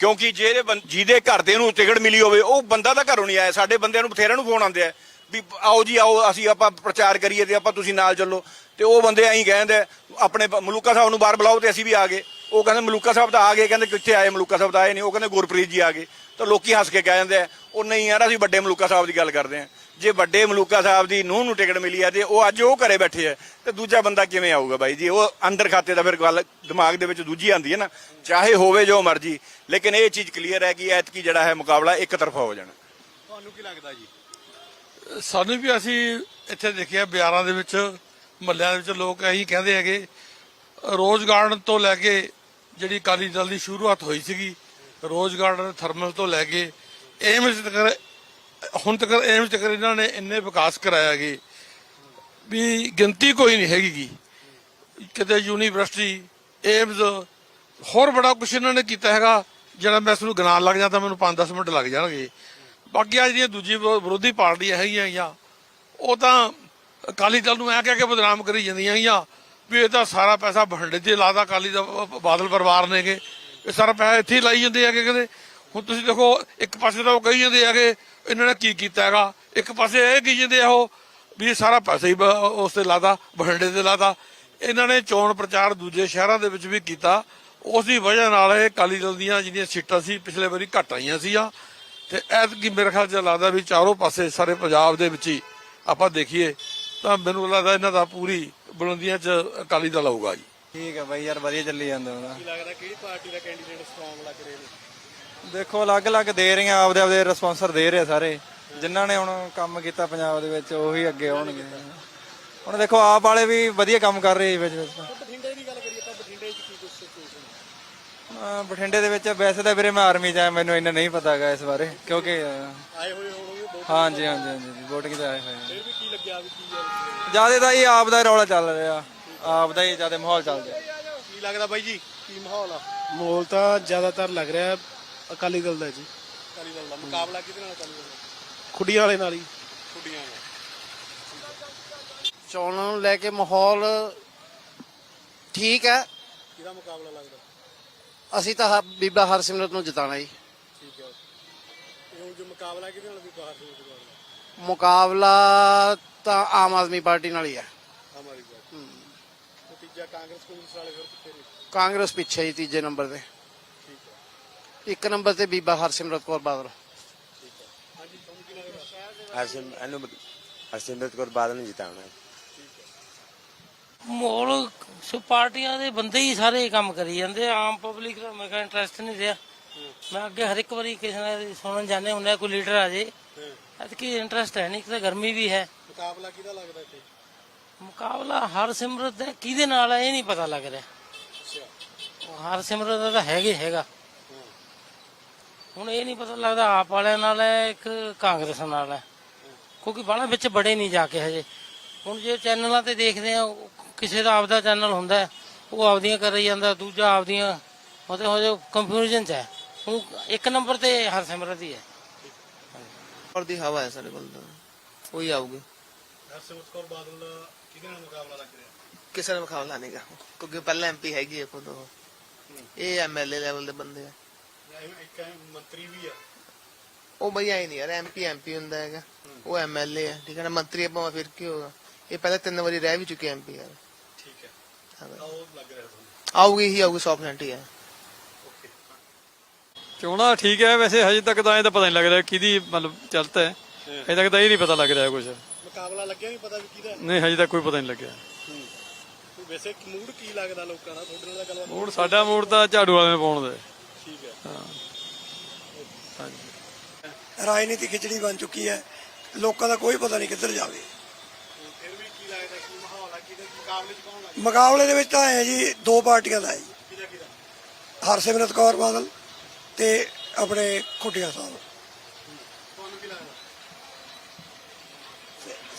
Speaker 8: ਕਿਉਂਕਿ ਜਿਹੜੇ ਜਿਹਦੇ ਘਰ ਦੇ ਨੂੰ ਟਿਕਟ ਮਿਲੀ ਹੋਵੇ ਉਹ ਬੰਦਾ ਤਾਂ ਘਰੋਂ ਨਹੀਂ ਆਇਆ ਸਾਡੇ ਬੰਦਿਆਂ ਨੂੰ ਬਥੇਰਿਆਂ ਨੂੰ ਫੋਨ ਆਉਂਦੇ ਆ ਵੀ ਆਓ ਜੀ ਆਓ ਅਸੀਂ ਆਪਾਂ ਪ੍ਰਚਾਰ ਕਰੀਏ ਤੇ ਆਪਾਂ ਤੁਸੀਂ ਨਾਲ ਚੱਲੋ। ਤੇ ਉਹ ਬੰਦੇ ਐਂ ਕਹਿੰਦੇ ਆ, ਆਪਣੇ ਮਲੂਕਾ ਸਾਹਿਬ ਨੂੰ ਬਾਹਰ ਬੁਲਾਓ ਤੇ ਅਸੀਂ ਵੀ ਆ ਗਏ। ਉਹ ਕਹਿੰਦੇ ਮਲੂਕਾ ਸਾਹਿਬ ਤਾਂ ਆ ਗਏ ਕਹਿੰਦੇ ਕਿੱਥੇ ਆਏ ਮਲੂਕਾ ਸਾਹਿਬ ਤਾਂ ਆਏ ਨਹੀਂ ਉਹ ਕਹਿੰਦੇ ਗੁਰਪ੍ਰੀਤ ਜੀ ਆ ਗਏ। ਤਾਂ ਲੋਕੀ ਹੱਸ ਕੇ ਕਹਿ ਜਾਂਦੇ ਉਹ ਨਹੀਂ ਯਾਰ, ਅਸੀਂ ਵੱਡੇ ਮਲੂਕਾ ਸਾਹਿਬ ਦੀ ਗੱਲ ਕਰਦੇ ਆ ਜੇ ਵੱਡੇ ਮਲੂਕਾ ਸਾਹਿਬ ਦੀ ਨੂੰਹ ਨੂੰ ਟਿਕਟ ਮਿਲੀ ਆ ਤੇ ਉਹ ਅੱਜ ਉਹ ਘਰੇ ਬੈਠੇ ਆ ਤੇ ਦੂਜਾ ਬੰਦਾ ਕਿਵੇਂ ਆਊਗਾ ਬਾਈ ਜੀ? ਉਹ ਅੰਦਰ ਖਾਤੇ ਦਾ ਫਿਰ ਗੱਲ ਦਿਮਾਗ ਦੇ ਵਿੱਚ ਦੂਜੀ ਆਂਦੀ ਹੈ ਨਾ। ਚਾਹੇ ਹੋਵੇ ਜੋ ਮਰਜ਼ੀ, ਲੇਕਿਨ ਇਹ ਚੀਜ਼ ਕਲੀਅਰ ਹੈ ਕਿ ਐਤਕੀ ਜਿਹੜਾ ਹੈ ਮੁਕਾਬਲਾ ਇੱਕ ਤਰਫਾ ਹੋ ਜਾਣਾ।
Speaker 1: ਤੁਹਾਨੂੰ ਕੀ ਲੱਗਦਾ ਜੀ?
Speaker 9: ਸਾਨੂੰ ਵੀ ਅਸੀਂ ਇੱਥੇ ਦੇਖਿਆ, ਬਿਆਰਾਂ ਦੇ ਵਿੱਚ, ਮਹੱਲਿਆਂ ਦੇ ਵਿੱਚ ਲੋਕ ਇਹੀ ਕਹਿੰਦੇ ਹੈਗੇ, ਰੋਜ਼ ਗਾਰਡਨ ਤੋਂ ਲੈ ਕੇ ਜਿਹੜੀ ਅਕਾਲੀ ਦਲ ਦੀ ਸ਼ੁਰੂਆਤ ਹੋਈ ਸੀਗੀ, ਰੋਜ਼ ਗਾਰਡਨ, ਥਰਮਲ ਤੋਂ ਲੈ ਕੇ ਏਮਸ ਤੱਕ ਹੁਣ ਤੱਕ ਏਮਸ ਤੱਕ ਇਹਨਾਂ ਨੇ ਇੰਨੇ ਵਿਕਾਸ ਕਰਾਇਆ ਕਿ ਵੀ ਗਿਣਤੀ ਕੋਈ ਨਹੀਂ ਹੈਗੀ ਕਿਤੇ ਯੂਨੀਵਰਸਿਟੀ ਏਮਸ ਹੋਰ ਬੜਾ ਕੁਝ ਇਹਨਾਂ ਨੇ ਕੀਤਾ ਹੈਗਾ, ਜਿਹੜਾ ਮੈਂ ਇਸ ਨੂੰ ਗਿਣਾਉਣ ਲੱਗ ਜਾਂਦਾ, ਮੈਨੂੰ 5-10 ਮਿੰਟ ਲੱਗ ਜਾਣਗੇ। ਬਾਕੀ ਆ ਜਿਹੜੀਆਂ ਦੂਜੀ ਵਿਰੋਧੀ ਪਾਰਟੀਆਂ ਹੈਗੀਆਂ ਹੈਗੀਆਂ, ਉਹ ਤਾਂ ਅਕਾਲੀ ਦਲ ਨੂੰ ਐ ਕਹਿ ਕੇ ਬਦਨਾਮ ਕਰੀ ਜਾਂਦੀਆਂ ਹੈਗੀਆਂ, ਵੀ ਇਹ ਤਾਂ ਸਾਰਾ ਪੈਸਾ ਭੰਡੇ ਤੇ ਲਾਦਾ, ਅਕਾਲੀ ਦਾ ਬਾਦਲ ਪਰਿਵਾਰ ਨੇਗੇ। ਇਹ ਸਾਰਾ ਪੈਸਾ ਇੱਥੇ ਹੀ ਲਾਈ ਜਾਂਦੇ ਹੈਗੇ ਕਹਿੰਦੇ। ਹੁਣ ਤੁਸੀਂ ਦੇਖੋ ਇੱਕ ਪਾਸੇ ਤਾਂ ਉਹ ਕਹੀ ਜਾਂਦੇ ਹੈਗੇ ਇਹਨਾਂ ਨੇ ਕੀ ਕੀਤਾ ਹੈਗਾ। ਇੱਕ ਪਾਸੇ ਇਹ ਕਹੀ ਜਾਂਦੇ ਆ ਉਹ ਵੀ ਸਾਰਾ ਪੈਸਾ ਹੀ ਉਸ ਤੇ ਲਾਦਾ ਭੰਡੇ ਤੇ ਲਾਦਾ ਇਹਨਾਂ ਨੇ ਚੋਣ ਪ੍ਰਚਾਰ ਦੂਜੇ ਸ਼ਹਿਰਾਂ ਦੇ ਵਿੱਚ ਵੀ ਕੀਤਾ। ਉਸ ਦੀ ਵਜ੍ਹਾ ਨਾਲ ਇਹ ਅਕਾਲੀ ਦਲ ਦੀਆਂ ਜਿਹੜੀਆਂ ਸੀਟਾਂ ਸੀ ਪਿਛਲੇ ਵਾਰੀ ਘਟ ਆਈਆਂ ਸੀਆਂ ਤੇ ਐਤਕੀ ਮੇਰੇ ਖਿਆਲ ਚ ਲੱਗਦਾ ਵੀ ਚਾਰੋਂ ਪਾਸੇ ਸਾਰੇ ਪੰਜਾਬ ਦੇ ਵਿੱਚ ਹੀ ਆਪਾਂ ਦੇਖੀਏ ਤਾਂ ਮੈਨੂੰ ਲੱਗਦਾ ਇਹਨਾਂ ਦਾ ਪੂਰੀ ਬੁਲੰਦੀਆਂ 'ਚ ਅਕਾਲੀ ਦਲ ਆਊਗਾ ਜੀ।
Speaker 10: ਠੀਕ ਹੈ ਬਾਈ ਯਾਰ ਵਧੀਆ ਚੱਲੀ ਜਾਂਦਾ ਉਹਦਾ
Speaker 1: ਕੀ ਲੱਗਦਾ ਕਿਹੜੀ ਪਾਰਟੀ ਦਾ ਕੈਂਡੀਡੇਟ ਸਟਰੋਂਗ ਲੱਗ ਰਿਹਾ
Speaker 10: ਦੇਖੋ ਅਲੱਗ-ਅਲੱਗ ਦੇ ਰਹੀਆਂ ਆਪਦੇ ਆਪਦੇ ਰਿਸਪੌਂਸਰ ਦੇ ਰਹੇ ਆ ਸਾਰੇ। ਜਿਨ੍ਹਾਂ ਨੇ ਹੁਣ ਕੰਮ ਕੀਤਾ ਪੰਜਾਬ ਦੇ ਵਿੱਚ ਉਹੀ ਅੱਗੇ ਆਉਣਗੇ। ਹੁਣ ਦੇਖੋ ਆਪ ਵਾਲੇ ਵੀ ਵਧੀਆ ਕੰਮ ਕਰ ਰਹੇ ਵਿੱਚ ਵਿੱਚ।
Speaker 1: ਬਠਿੰਡੇ ਦੀ ਗੱਲ ਕਰੀਏ ਤਾਂ ਬਠਿੰਡੇ 'ਚ ਕੀ ਕੁਝ ਸਿਚੁਏਸ਼ਨ
Speaker 10: ਅਹ ਬਠਿੰਡੇ ਦੇ ਵਿੱਚ ਵੈਸੇ ਤਾਂ ਵੀਰੇ ਮੈਂ ਆਰਮੀ 'ਚ ਆਇਆ ਮੈਨੂੰ ਇੰਨਾ ਨਹੀਂ ਪਤਾ ਹੈਗਾ ਇਸ ਬਾਰੇ ਕਿਉਂਕਿ ਅਹ,
Speaker 1: ਆਏ ਹੋਏ ਹੋਣਗੇ ਬਹੁਤ
Speaker 10: ਹਾਂਜੀ ਹਾਂਜੀ ਹਾਂਜੀ VOTING ਤੇ ਆਏ ਹੋਏ ਆ।
Speaker 1: ਫਿਰ ਵੀ ਕੀ ਲੱਗਿਆ ਵੀ ਕੀ ਹੈ
Speaker 10: ਜ਼ਿਆਦਾ ਤਾਂ ਇਹ ਆਪ ਦਾ ਹੀ ਰੌਲਾ ਚੱਲ ਰਿਹਾ ਆਪ ਦਾ ਹੀ ਜ਼ਿਆਦਾ ਮਾਹੌਲ ਚੱਲ ਰਿਹਾ।
Speaker 1: ਕੀ ਲੱਗਦਾ ਬਾਈ ਜੀ ਕੀ ਮਾਹੌਲ ਆ?
Speaker 3: ਮੋਲ ਤਾਂ ਜ਼ਿਆਦਾਤਰ ਲੱਗ ਰਿਹਾ ਅਕਾਲੀ ਦਲ ਦਾ ਜੀ।
Speaker 1: ਅਕਾਲੀ ਦਲ ਦਾ ਮੁਕਾਬਲਾ ਕਿਹਦੇ ਨਾਲ ਅਕਾਲੀ ਦਲ ਦਾ?
Speaker 3: ਖੁੱਡੀਆਂ ਵਾਲੇ ਨਾਲ ਹੀ।
Speaker 1: ਛੁੱਟੀਆਂ ਨਾਲ।
Speaker 6: ਚੋਣਾਂ ਨੂੰ ਲੈ ਕੇ ਮਾਹੌਲ ਠੀਕ ਹੈ।
Speaker 1: ਕਿਹਦਾ ਮੁਕਾਬਲਾ ਲੱਗਦਾ?
Speaker 6: ਅਸੀਂ ਤਾਂ ਹ- ਬੀਬਾ ਹਰਸਿਮਰਤ ਨੂੰ ਜਿਤਾਣਾ ਜੀ।
Speaker 1: ਠੀਕ ਹੈ। ਇਹ ਹੁਣ ਜੋ ਮੁਕਾਬਲਾ ਕਿਹਦੇ ਨਾਲ ਵੀ ਬਾਹਰ ਦੇ ਮੁਕਾਬਲਾ
Speaker 6: ਮੁਕਾਬਲਾ ਤਾਂ ਆਮ ਆਦਮੀ ਪਾਰਟੀ ਨਾਲ ਹੀ ਹੈ।
Speaker 1: ਹਮਾਰੀ ਗੱਲ ਤੇ ਤੀਜਾ ਕਾਂਗਰਸ ਕਾਂਗਰਸ ਵਾਲੇ ਫਿਰ ਕਿੱਥੇ ਨੇ?
Speaker 6: ਕਾਂਗਰਸ ਪਿੱਛੇ ਹੀ ਤੀਜੇ ਨੰਬਰ ਤੇ। ਇੱਕ ਨੰਬਰ ਤੇ ਬੀਬਾ ਹਰਸਿਮਰਤ ਕੌਰ ਬਾਦਲ।
Speaker 4: ਹਰਸਿਮਰਤ ਕੌਰ ਬਾਦਲ ਨੂੰ ਜਿਤਾਉਣਾ
Speaker 11: ਮੋਲ ਸੋ ਪਾਰਟੀਆਂ ਦੇ ਬੰਦੇ ਹੀ ਸਾਰੇ ਕੰਮ ਕਰੀ ਜਾਂਦੇ। ਆਮ ਪਬਲਿਕ ਦਾ ਮੇਰਾ ਇੰਟਰਸਟ ਨਹੀਂ ਰਿਹਾ। ਮੈਂ ਅੱਗੇ ਹਰ ਇੱਕ ਵਾਰੀ ਕਿਸੇ ਨਾਲ ਸੁਣਨ ਜਾਂਦੇ ਹੁੰਦੇ ਕੋਈ ਲੀਡਰ ਆ ਜੇ। ਐਤਕੀ ਇੰਟਰਸਟ ਹੈ ਨਹੀਂ ਕਿ ਗਰਮੀ ਵੀ ਹੈ।
Speaker 1: ਮੁਕਾਬਲਾ ਕਿਹਦਾ ਲੱਗਦਾ ਇੱਥੇ?
Speaker 11: ਮੁਕਾਬਲਾ ਹਰ ਸਿਮਰਤ ਦਾ ਕਿਹਦੇ ਨਾਲ ਹੈ ਇਹ ਨਹੀਂ ਪਤਾ ਲੱਗ ਰਿਹਾ। ਹਰ ਸਿਮਰਤ ਦਾ ਤਾਂ ਹੈਗੇ ਹੈਗਾ। ਹੁਣ ਇਹ ਨਹੀਂ ਪਤਾ ਲੱਗਦਾ ਆਪ ਵਾਲਿਆਂ ਨਾਲ ਹੈ ਇੱਕ ਕਾਂਗਰਸ ਨਾਲ ਹੈ। ਕਿਉਂਕਿ ਬਾਹਲਾ ਵਿੱਚ ਬੜੇ ਨਹੀਂ ਜਾ ਕੇ ਹਜੇ। ਹੁਣ ਜੇ ਚੈਨਲਾਂ ਤੇ ਦੇਖਦੇ ਆ ਕਿਸੇ ਦਾ ਆਪਦਾ ਚੈਨਲ ਹੁੰਦਾ ਉਹ ਆਪਦੀਆਂ ਕਰੀ ਜਾਂਦਾ ਦੂਜਾ ਆਪਦੀਆਂ ਮਤਲਬ ਹੋ ਜੋ ਕੰਫਿਊਜ਼ਨ ਚ ਹੈ। ਹੁਣ ਇੱਕ ਨੰਬਰ ਤੇ ਹਰ ਸਿਮਰਤ ਹੀ ਹੈ।
Speaker 6: ਔਰ ਦੀ ਹਵਾ ਹੈ ਸਾਡੇ ਕੋਲ ਤਾਂ। ਉਹੀ ਆਊਗੀ।
Speaker 1: ਹਰਸਿਮਰਤ ਕੌਰ ਬਾਦਲ ਕਿਹਦੇ ਨਾਲ ਮੁਕਾਬਲਾ ਲੱਗ ਰਿਹਾ?
Speaker 6: ਕਿਸੇ ਮੁਕਾਬਲਾ ਨਹੀਂਗਾ ਕਿਉਂਕਿ ਪਹਿਲਾਂ ਐਮਪੀ ਹੈਗੀ ਹੈ ਖੁਦ ਉਹ। ਇਹ ਐਮਐਲਏ ਲੈਵਲ ਦੇ ਬੰਦੇ ਆ।
Speaker 1: ਇੱਕ ਮੰਤਰੀ ਵੀ ਆ।
Speaker 6: ਉਹ ਬਈ ਆਈ ਨਹੀਂ ਯਾਰ ਐਮਪੀ ਐਮਪੀ ਹੁੰਦਾ ਹੈਗਾ। ਉਹ ਐਮਐਲਏ ਹੈ ਠੀਕ ਹੈ ਨਾ ਮੰਤਰੀ ਆਪਾਂ ਫਿਰ ਕੀ ਹੋਗਾ ਇਹ ਪਹਿਲਾਂ ਤਿੰਨ ਵਾਰੀ ਰਹਿ ਵੀ ਚੁੱਕੇ ਐਮਪੀ ਯਾਰ।
Speaker 1: ਠੀਕ ਹੈ।
Speaker 6: ਹਾਂ ਬਈ।
Speaker 1: ਤਾਂ ਉਹ ਲੱਗ ਰਿਹਾ ਤੁਹਾਨੂੰ।
Speaker 6: ਆਊਗੀ ਹੀ ਆਊਗੀ 100% ਹੀ ਹੈ
Speaker 5: ਚੋਣਾਂ ਠੀਕ ਹੈ ਵੈਸੇ ਹਜੇ ਤੱਕ ਤਾਂ ਇਹ ਤਾਂ ਪਤਾ ਨਹੀਂ ਲੱਗ ਰਿਹਾ ਕਿਹਦੀ ਮਤਲਬ ਚੱਲਤਾ ਹੈ। ਹਜੇ ਤੱਕ ਤਾਂ ਇਹ ਨਹੀਂ ਪਤਾ ਲੱਗ ਰਿਹਾ ਕੁਝ
Speaker 1: ਮੁਕਾਬਲਾ ਲੱਗਿਆ ਨਹੀਂ ਪਤਾ ਵੀ ਕਿਹਦਾ ਹੈ।
Speaker 5: ਨਹੀਂ ਹਜੇ ਤੱਕ ਕੋਈ ਪਤਾ ਨਹੀਂ ਲੱਗਿਆ।
Speaker 1: ਵੈਸੇ ਮੂਡ ਕੀ ਲੱਗਦਾ ਲੋਕਾਂ ਦਾ? ਤੁਹਾਡੇ ਨਾਲ ਤਾਂ ਗੱਲਬਾਤ
Speaker 5: ਮੂਡ ਸਾਡਾ ਮੂਡ ਤਾਂ ਝਾੜੂ ਵਾਲੇ ਨੂੰ ਪਾਉਣ ਦਾ ਹੈ।
Speaker 1: ਠੀਕ ਹੈ।
Speaker 3: ਰਾਜਨੀਤੀ ਖਿਚੜੀ ਬਣ ਚੁੱਕੀ ਹੈ। ਲੋਕਾਂ ਦਾ ਕੋਈ ਪਤਾ ਨਹੀਂ ਕਿੱਧਰ ਜਾਵੇ।
Speaker 1: ਫਿਰ ਵੀ ਕੀ ਲੱਗਦਾ ਕੀ ਮਾਹੌਲ ਆ ਕਿਹਦੇ ਮੁਕਾਬਲੇ 'ਚ ਕੌਣ ਲੱਗਦਾ?
Speaker 3: ਮੁਕਾਬਲੇ ਦੇ ਵਿੱਚ ਤਾਂ ਹੈ ਜੀ ਦੋ ਪਾਰਟੀਆਂ ਦਾ ਹੈ ਜੀ।
Speaker 1: ਕਿਹਦਾ ਕਿਹਦਾ?
Speaker 3: ਹਰਸਿਮਰਤ ਕੌਰ ਬਾਦਲ ਤੇ ਆਪਣੇ ਖੁੱਡੀਆਂ ਸਾਹਿਬ।
Speaker 1: ਤੁਹਾਨੂੰ ਕੀ ਲੱਗਦਾ?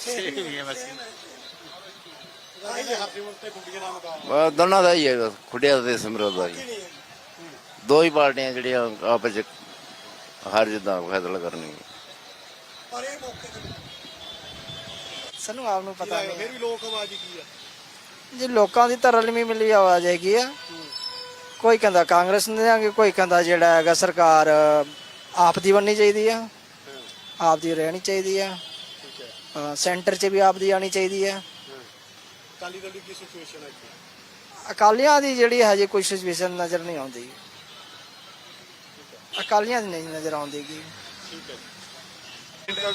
Speaker 1: ਸੇਮ ਹੀ ਹੈ ਬਸ। ਹਰਸਿਮਰਤ ਤੇ ਗੁੱਡੀਆਂ ਦਾ ਮੁਕਾਬਲਾ।
Speaker 2: ਦੋਨਾਂ ਦਾ ਹੀ ਹੈ ਖੁੱਡਿਆ ਤੇ ਸਿਮਰਤ ਦਾ ਹੀ। ਦੋ ਹੀ ਪਾਰਟੀਆਂ ਜਿਹੜੀਆਂ ਆਪਸ ਚ ਹਰ ਜਿੱਦਾਂ ਫੈਸਲਾ ਕਰਨੀ
Speaker 3: ਪਰ ਇਹ ਮੌਕੇ ਤੇ
Speaker 6: ਸਾਨੂੰ ਆਪ ਨੂੰ
Speaker 1: ਕੀ
Speaker 6: ਪਤਾ
Speaker 1: ਲੱਗਦਾ ਫਿਰ ਵੀ ਲੋਕ ਆਵਾਜ਼ ਕੀ ਆ?
Speaker 6: ਜੇ ਲੋਕਾਂ ਦੀ ਤਰਲ ਨਹੀਂ ਮਿਲੀ ਆਵਾਜ਼ ਹੈਗੀ ਆ।
Speaker 12: ਕੋਈ ਕਹਿੰਦਾ ਕਾਂਗਰਸ ਨੂੰ ਦੇਾਂਗੇ ਕੋਈ ਕਹਿੰਦਾ ਜਿਹੜਾ ਹੈਗਾ ਸਰਕਾਰ ਆਪ ਦੀ ਬਣਨੀ ਚਾਹੀਦੀ ਆ। ਆਪ ਦੀ ਰਹਿਣੀ ਚਾਹੀਦੀ ਆ। ਸੈਂਟਰ 'ਚ ਵੀ ਆਪ ਦੀ ਆਣੀ ਚਾਹੀਦੀ ਆ।
Speaker 13: ਅਕਾਲੀ ਦਲ ਦੀ ਕੀ ਸਿਚੁਏਸ਼ਨ ਹੈ
Speaker 12: ਅਕਾਲੀਆਂ ਦੀ ਜਿਹੜੀ ਹਜੇ ਕੋਈ ਸਿਚੁਏਸ਼ਨ ਨਜ਼ਰ ਨਹੀਂ ਆਉਂਦੀ। ਅਕਾਲੀਆਂ ਦੀ ਨਹੀਂ ਨਜ਼ਰ ਆਉਂਦੀ ਗੀ।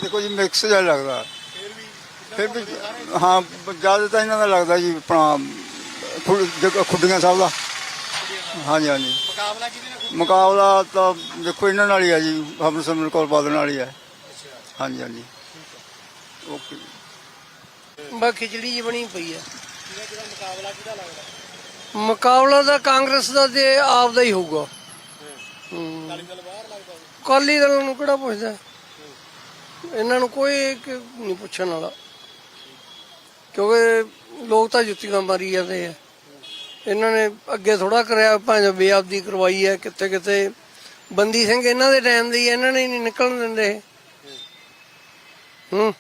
Speaker 14: ਦੇਖੋ ਜੀ ਮਿਕਸ ਜਿਹਾ ਲੱਗਦਾ। ਫਿਰ ਵੀ ਹਾਂ ਜ਼ਿਆਦਾ ਤਾਂ ਇਹਨਾਂ ਦਾ ਲੱਗਦਾ ਜੀ ਆਪਣਾ ਖੁ- ਜਗ- ਖੁੱਡੀਆਂ ਸਾਹਿਬ ਦਾ। ਹਾਂਜੀ ਹਾਂਜੀ।
Speaker 13: ਮੁਕਾਬਲਾ ਕਿਹਦੇ ਨਾਲ
Speaker 14: ਮੁਕਾਬਲਾ ਤਾਂ ਦੇਖੋ ਇਹਨਾਂ ਨਾਲ ਹੀ ਆ ਜੀ ਹਮਸਮਰ ਕੌਰ ਬਾਦਲ ਨਾਲ ਹੀ ਹੈ ਹਾਂਜੀ ਹਾਂਜੀ। ਓਕੇ।
Speaker 15: ਬਾ ਖਿਚੜੀ ਜੀ ਬਣੀ ਪਈ ਆ। ਮੁਕਾਬਲਾ ਤਾਂ ਕਾਂਗਰਸ ਦਾ ਤੇ ਆਪ ਦਾ ਹੀ ਹੋਊਗਾ। ਕਾਲੀ ਦਲ ਨੂੰ ਕਿਹੜਾ ਪੁੱਛਦਾ? ਇਹਨਾਂ ਨੂੰ ਕੋਈ ਨਹੀਂ ਪੁੱਛਣ ਵਾਲਾ। ਕਿਉਂਕਿ ਲੋਕ ਤਾਂ ਜੁੱਤੀਆਂ ਮਾਰੀ ਜਾਂਦੇ ਆ। ਇਹਨਾਂ ਨੇ ਅੱਗੇ ਥੋੜਾ ਕਰਿਆ, ਭਾਵੇਂ ਬੇਅਬਦੀ ਕਰਵਾਈ ਹੈ ਕਿੱਥੇ ਕਿੱਥੇ ਬੰਦੀ ਸਿੰਘ ਇਹਨਾਂ ਦੇ ਟਾਈਮ ਦੀ ਇਹਨਾਂ ਨੇ ਨਹੀਂ ਨਿਕਲਣ ਦਿੰਦੇ। ਹੂੰ।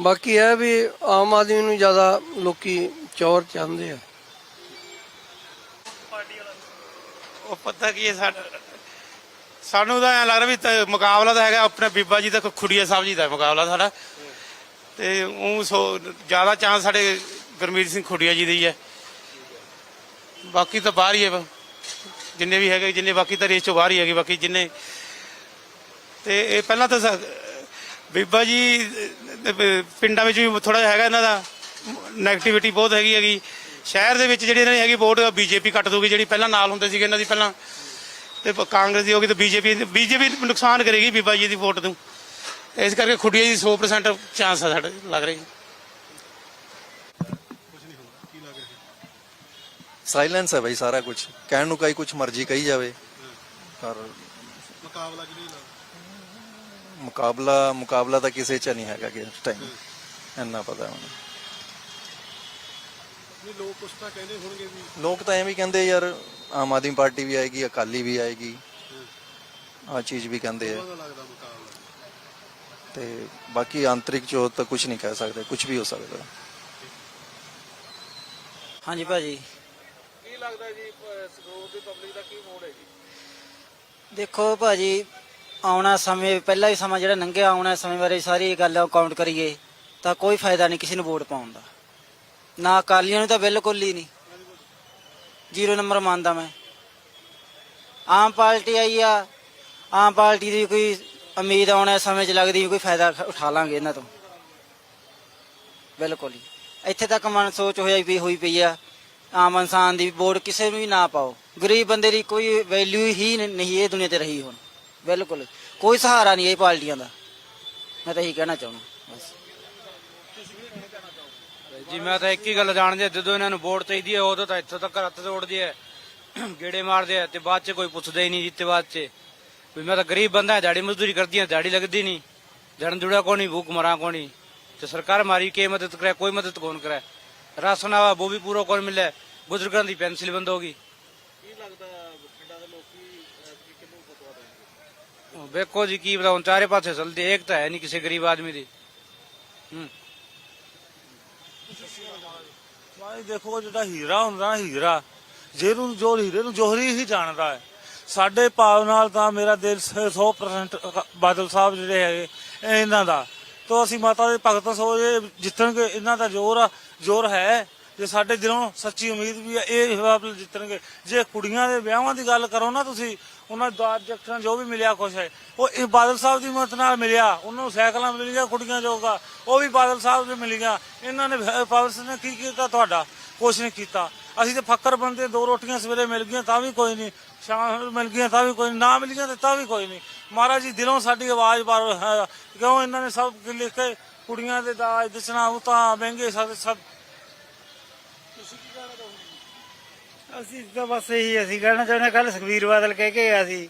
Speaker 15: ਬਾਕੀ ਇਹ ਵੀ ਆਮ ਆਦਮੀ ਨੂੰ ਜ਼ਿਆਦਾ ਲੋਕੀ ਚੌਰ ਚਾਹੁੰਦੇ ਆ।
Speaker 3: ਉਹ ਪਤਾ ਕੀ ਹੈ, ਸਾਡਾ ਸਾਨੂੰ ਤਾਂ ਐ ਲੱਗ ਰਿਹਾ ਵੀ ਤਾਂ ਮੁਕਾਬਲਾ ਤਾਂ ਹੈਗਾ, ਆਪਣੇ ਬੀਬਾ ਜੀ ਦਾ ਖੁੜੀਆ ਸਾਹਿਬ ਜੀ ਦਾ ਮੁਕਾਬਲਾ ਸਾਡਾ। ਤੇ ਉਹ ਸੋ, ਜ਼ਿਆਦਾ ਚਾਂਸ ਸਾਡੇ ਗੁਰਮੀਤ ਸਿੰਘ ਖੁੜੀਆ ਜੀ ਦੀ ਹੈ ਬਾਕੀ ਤਾਂ ਬਾਹਰ ਹੀ ਹੈ ਜਿੰਨੇ ਵੀ ਹੈਗੇ, ਜਿੰਨੇ ਬਾਕੀ ਤਾਂ ਰੇਸ ਚੋਂ ਬਾਹਰ ਹੀ ਹੈਗੇ, ਬਾਕੀ ਜਿੰਨੇ ਤੇ ਇਹ ਪਹਿਲਾਂ ਤਾਂ ਸ- ਬੀਬਾ ਜੀ ਦੇ ਪ- ਪਿੰਡਾਂ ਵਿੱਚ ਵੀ ਥੋੜਾ ਜਿਹਾ ਹੈਗਾ ਇਹਨਾਂ ਦਾ। ਨੈਗੇਟਿਵਿਟੀ ਬਹੁਤ ਹੈਗੀ ਹੈਗੀ। ਸ਼ਹਿਰ ਦੇ ਵਿੱਚ ਜਿਹੜੀ ਇਹਨਾਂ ਦੀ ਹੈਗੀ ਵੋਟ ਬੀਜੇਪੀ ਕੱਟ ਦੂਗੀ ਜਿਹੜੀ ਪਹਿਲਾਂ ਨਾਲ ਹੁੰਦੇ ਸੀਗੇ ਇਹਨਾਂ ਦੀ ਪਹਿਲਾਂ। ਤੇ ਪ- ਕਾਂਗਰਸ ਦੀ ਹੋਗੀ ਤੇ ਬੀਜੇਪੀ ਬੀਜੇਪੀ ਨੁਕਸਾਨ ਕਰੇਗੀ ਬੀਬਾ ਜੀ ਦੀ ਵੋਟ ਨੂੰ। ਇਸ ਕਰਕੇ ਖੁੱਡੀਆ ਜੀ 100% ਚਾਂਸ ਆ ਸਾਡੇ ਲੱਗ ਰਹੇ।
Speaker 16: ਸਾਇਲੈਂਸ ਹੈ ਭਾਈ ਸਾਰਾ ਕੁਝ ਕਹਿਣ ਨੂੰ ਕਈ ਕੁਝ ਮਰਜ਼ੀ ਕਹੀ ਜਾਵੇ। ਪਰ
Speaker 13: ਮੁਕਾਬਲਾ ਕਿਹਦੇ ਨਾਲ?
Speaker 16: ਮੁਕਾਬਲਾ ਮੁਕਾਬਲਾ ਤਾਂ ਕਿਸੇ ਚ ਨਹੀਂ ਹੈਗਾ ਕਿ ਇਸ ਟਾਈਮ ਇੰਨਾ ਪਤਾ ਮੈਨੂੰ।
Speaker 13: ਨਹੀਂ ਲੋਕ ਕੁਛ ਤਾਂ ਕਹਿੰਦੇ ਹੋਣਗੇ ਵੀ।
Speaker 16: ਲੋਕ ਤਾਂ ਐਵੇਂ ਹੀ ਕਹਿੰਦੇ ਯਾਰ ਆਮ ਆਦਮੀ ਪਾਰਟੀ ਵੀ ਆਏਗੀ ਅਕਾਲੀ ਵੀ ਆਏਗੀ। ਆ ਚੀਜ਼ ਵੀ ਕਹਿੰਦੇ ਆ।
Speaker 13: ਉਹਦਾ ਲੱਗਦਾ ਮੁਕਾਬਲਾ।
Speaker 16: ਤੇ ਬਾਕੀ ਆਂਤਰਿਕ ਜੋ ਤਾਂ ਕੁਝ ਨਹੀਂ ਕਹਿ ਸਕਦੇ ਕੁਝ ਵੀ ਹੋ ਸਕਦਾ।
Speaker 15: ਹਾਂਜੀ ਭਾਜੀ।
Speaker 3: ਕੀ ਲੱਗਦਾ ਜੀ ਸਰੋਵਰ ਦੀ ਪਬਲਿਕ ਦਾ ਕੀ ਮੋੜ ਹੈ ਜੀ?
Speaker 15: ਦੇਖੋ ਭਾਜੀ ਆਉਣਾ ਸਮੇਂ ਪਹਿਲਾ ਹੀ ਸਮਾਂ ਜਿਹੜਾ ਲੰਘਿਆ ਆਉਣਾ ਸਮੇਂ ਬਾਰੇ ਸਾਰੀ ਗੱਲ ਕਾਊਂਟ ਕਰੀਏ ਤਾਂ ਕੋਈ ਫਾਇਦਾ ਨਹੀਂ ਕਿਸੇ ਨੂੰ ਵੋਟ ਪਾਉਣ ਦਾ। ਨਾ ਅਕਾਲੀਆਂ ਨੂੰ ਤਾਂ ਬਿਲਕੁਲ ਹੀ ਨਹੀਂ। ਜ਼ੀਰੋ ਨੰਬਰ ਮੰਨਦਾ ਮੈਂ। ਆਮ ਪਾਰਟੀ ਆਈ ਆ, ਆਮ ਪਾਰਟੀ ਦੀ ਕੋਈ ਉਮੀਦ ਆਉਣਾ ਸਮੇਂ 'ਚ ਲੱਗਦੀ ਕੋਈ ਫਾਇਦਾ ਉਠਾ ਲਾਂਗੇ ਇਹਨਾਂ ਤੋਂ। ਬਿਲਕੁਲ ਹੀ। ਇੱਥੇ ਤੱਕ ਮਨ ਸੋਚ ਹੋਇਆ ਵੀ ਹੋਈ ਪਈ ਆ। ਆਮ ਇਨਸਾਨ ਦੀ ਵੋਟ ਕਿਸੇ ਨੂੰ ਵੀ ਨਾ ਪਾਓ। ਗਰੀਬ ਬੰਦੇ ਦੀ ਕੋਈ ਵੈਲਿਊ ਹੀ ਨਹੀਂ ਇਹ ਦੁਨੀਆ ਤੇ ਰਹੀ ਹੁਣ। ਬਿਲਕੁਲ। ਕੋਈ ਸਹਾਰਾ ਨਹੀਂ ਇਹ ਪਾਰਟੀਆਂ ਦਾ। ਮੈਂ ਤਾਂ ਇਹੀ ਕਹਿਣਾ ਚਾਹੁੰਦਾ। ਬਸ।
Speaker 3: ਜੀ ਮੈਂ ਤਾਂ ਇੱਕ ਹੀ ਗੱਲ ਜਾਣਦੇ ਜਦੋਂ ਇਹਨਾਂ ਨੂੰ ਵੋਟ ਚਾਹੀਦੀ ਹੈ ਉਦੋਂ ਤਾਂ ਇੱਥੋਂ ਤੱਕ ਰੱਤ ਤੋੜਦੇ ਆ ਗੇੜੇ ਮਾਰਦੇ ਆ ਤੇ ਬਾਅਦ ਚ ਕੋਈ ਪੁੱਛਦਾ ਹੀ ਨਹੀਂ ਜਿੱਤੇ ਬਾਅਦ ਚ। ਵੀ ਮੈਂ ਤਾਂ ਗਰੀਬ ਬੰਦਾ ਹਾਂ ਦਿਹਾੜੀ ਮਜ਼ਦੂਰੀ ਕਰਦੀ ਹਾਂ ਦਿਹਾੜੀ ਲੱਗਦੀ ਨਹੀਂ। ਜਣ ਜੁੜਾ ਨਹੀਂ ਭੂਖ ਮਰਾਂ ਨਹੀਂ। ਤੇ ਸਰਕਾਰ ਮਾਰੀ ਕੇ ਮਦਦ ਕਰੇ ਕੋਈ ਮਦਦ ਕੌਣ ਕਰੇ ਰਾਸ਼ਨ ਆਵਾ ਉਹ ਵੀ ਪੂਰਾ ਕੌਣ ਮਿਲੇ ਬਜ਼ੁਰਗਾਂ ਦੀ ਪੈਨਸ਼ਨ ਬੰਦ ਹੋ ਗਈ। ਵੇਖੋ ਜੀ ਕੀ ਬਤਾਉਂ ਚਾਰੇ ਪਾਸੇ ਚਲਦੇ ਇੱਕ ਤਾਂ ਹੈ ਨਹੀਂ ਕਿਸੇ ਗਰੀਬ ਆਦਮੀ ਦੀ। ਹੂੰ।
Speaker 17: ਭਾਈ ਦੇਖੋ ਜਿਹੜਾ ਹੀਰਾ ਹੁੰਦਾ ਨਾ ਹੀਰਾ, ਜਿਹਨੂੰ ਜੋ ਹੀਰੇ ਨੂੰ ਜੋਹਰੀ ਹੀ ਜਾਣਦਾ ਹੈ। ਸਾਡੇ ਭਾਵ ਨਾਲ ਤਾਂ ਮੇਰਾ ਦਿਲ 100% ਬਾਦਲ ਸਾਹਿਬ ਜਿਹੜੇ ਹੈਗੇ ਇਹਨਾਂ ਦਾ। ਤੋਂ ਅਸੀਂ ਮਾਤਾ ਦੇ ਭਗਤ ਸੋ ਇਹ ਜਿੱਤਣਗੇ, ਇਹਨਾਂ ਦਾ ਜ਼ੋਰ ਆ, ਜ਼ੋਰ ਹੈ। ਜੇ ਸਾਡੇ ਦਿਲੋਂ ਸੱਚੀ ਉਮੀਦ ਵੀ ਹੈ ਇਹ ਬਾਦਲ ਜਿੱਤਣਗੇ। ਜੇ ਕੁੜੀਆਂ ਦੇ ਵਿਆਹਾਂ ਦੀ ਗੱਲ ਕਰੋ ਨਾ ਤੁਸੀਂ ਉਹਨਾਂ ਦਾ ਜੱਟਾਂ ਜੋ ਵੀ ਮਿਲਿਆ ਕੁਛ ਹੈ। ਉਹ ਇਹ ਬਾਦਲ ਸਾਹਿਬ ਦੀ ਮਦਦ ਨਾਲ ਮਿਲਿਆ। ਉਹਨਾਂ ਨੂੰ ਸਾਈਕਲਾਂ ਮਿਲੀਆਂ, ਕੁੜੀਆਂ ਜੋਗਾ। ਉਹ ਵੀ ਬਾਦਲ ਸਾਹਿਬ ਦੇ ਮਿਲੀਆਂ। ਇਹਨਾਂ ਨੇ ਪਾਵਰ ਨੇ ਕੀ ਕੀਤਾ ਤੁਹਾਡਾ? ਕੁਛ ਨਹੀਂ ਕੀਤਾ। ਅਸੀਂ ਤੇ ਫੱਕਰ ਬੰਦੇ, ਦੋ ਰੋਟੀਆਂ ਸਵੇਰੇ ਮਿਲ ਗਈਆਂ ਤਾਂ ਵੀ ਕੋਈ ਨਹੀਂ। ਸ਼ਾਮ ਮਿਲ ਗਈਆਂ ਤਾਂ ਵੀ ਕੋਈ ਨਹੀਂ। ਨਾ ਮਿਲ ਗਈਆਂ ਤੇ ਤਾਂ ਵੀ ਕੋਈ ਨਹੀਂ। ਮਹਾਰਾਜ ਜੀ, ਦਿਲੋਂ ਸਾਡੀ ਆਵਾਜ਼ ਪਰ ਕਿਉਂ ਇਹਨਾਂ ਨੇ ਸਭ ਲਿਖ ਕੇ ਕੁੜੀਆਂ ਦੇ ਦਾਜ ਦਸਣਾ ਉਹ ਤਾਂ ਮਹਿੰਗੇ ਸਭ ਸਭ
Speaker 15: ਅਸੀਂ ਤਾਂ ਬਸ ਇਹੀ ਅਸੀਂ ਕਹਿਣਾ ਚਾਹੁੰਦੇ ਕੱਲ ਸੁਖਵੀਰ ਬਾਦਲ ਕਹਿ ਕੇ ਗਿਆ ਸੀ।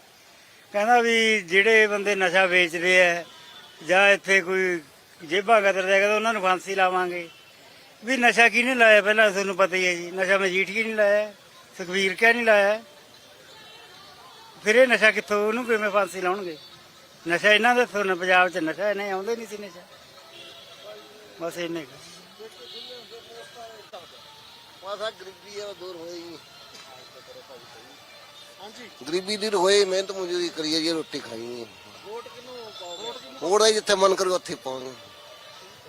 Speaker 15: ਕਹਿੰਦਾ ਵੀ ਜਿਹੜੇ ਬੰਦੇ ਨਸ਼ਾ ਵੇਚਦੇ ਆ, ਜਾਂ ਇੱਥੇ ਕੋਈ ਜੇਬਾਂ ਕਤਰਦੇ ਆ ਉਹਨਾਂ ਨੂੰ ਫਾਂਸੀ ਲਾਵਾਂਗੇ। ਵੀ ਨਸ਼ਾ ਕਿਹਨੇ ਲਾਇਆ? ਪਹਿਲਾਂ ਤੁਹਾਨੂੰ ਪਤਾ ਹੀ ਹੈ ਜੀ, ਨਸ਼ਾ ਮਜੀਠੀ ਨਹੀਂ ਲਾਇਆ? ਸੁਖਵੀਰ ਕਿਆ ਨਹੀਂ ਲਾਇਆ? ਫਿਰ ਇਹ ਨਸ਼ਾ ਕਿੱਥੋਂ, ਉਹਨੂੰ ਕਿਵੇਂ ਫਾਂਸੀ ਲਾਉਣਗੇ? ਨਸ਼ਾ ਇਹਨਾਂ ਦਾ ਤੁਹਾਨੂੰ ਪੰਜਾਬ 'ਚ ਨਸ਼ਾ, ਇਹਨੇ ਆਉਂਦੇ ਨਹੀਂ ਸੀ ਨਸ਼ਾ। ਬਸ ਇੰਨੇ
Speaker 2: ਮਾਸਾ ਗਰੀਬੀ ਆ ਦੂਰ ਹੋਏਗੀ।
Speaker 1: ਹਾਂਜੀ।
Speaker 18: ਗਰੀਬੀ ਦੀ ਹੋਏ ਮਿਹਨਤ ਮਜ਼ਦੂਰੀ ਕਰੀਏ ਜੀ ਰੋਟੀ ਖਾਈਏ।
Speaker 1: ਵੋਟ ਪਾਓਗੇ?
Speaker 18: ਹੈ ਜਿੱਥੇ ਮਨ ਕਰੂ ਉੱਥੇ ਪਾਵਾਂਗੇ।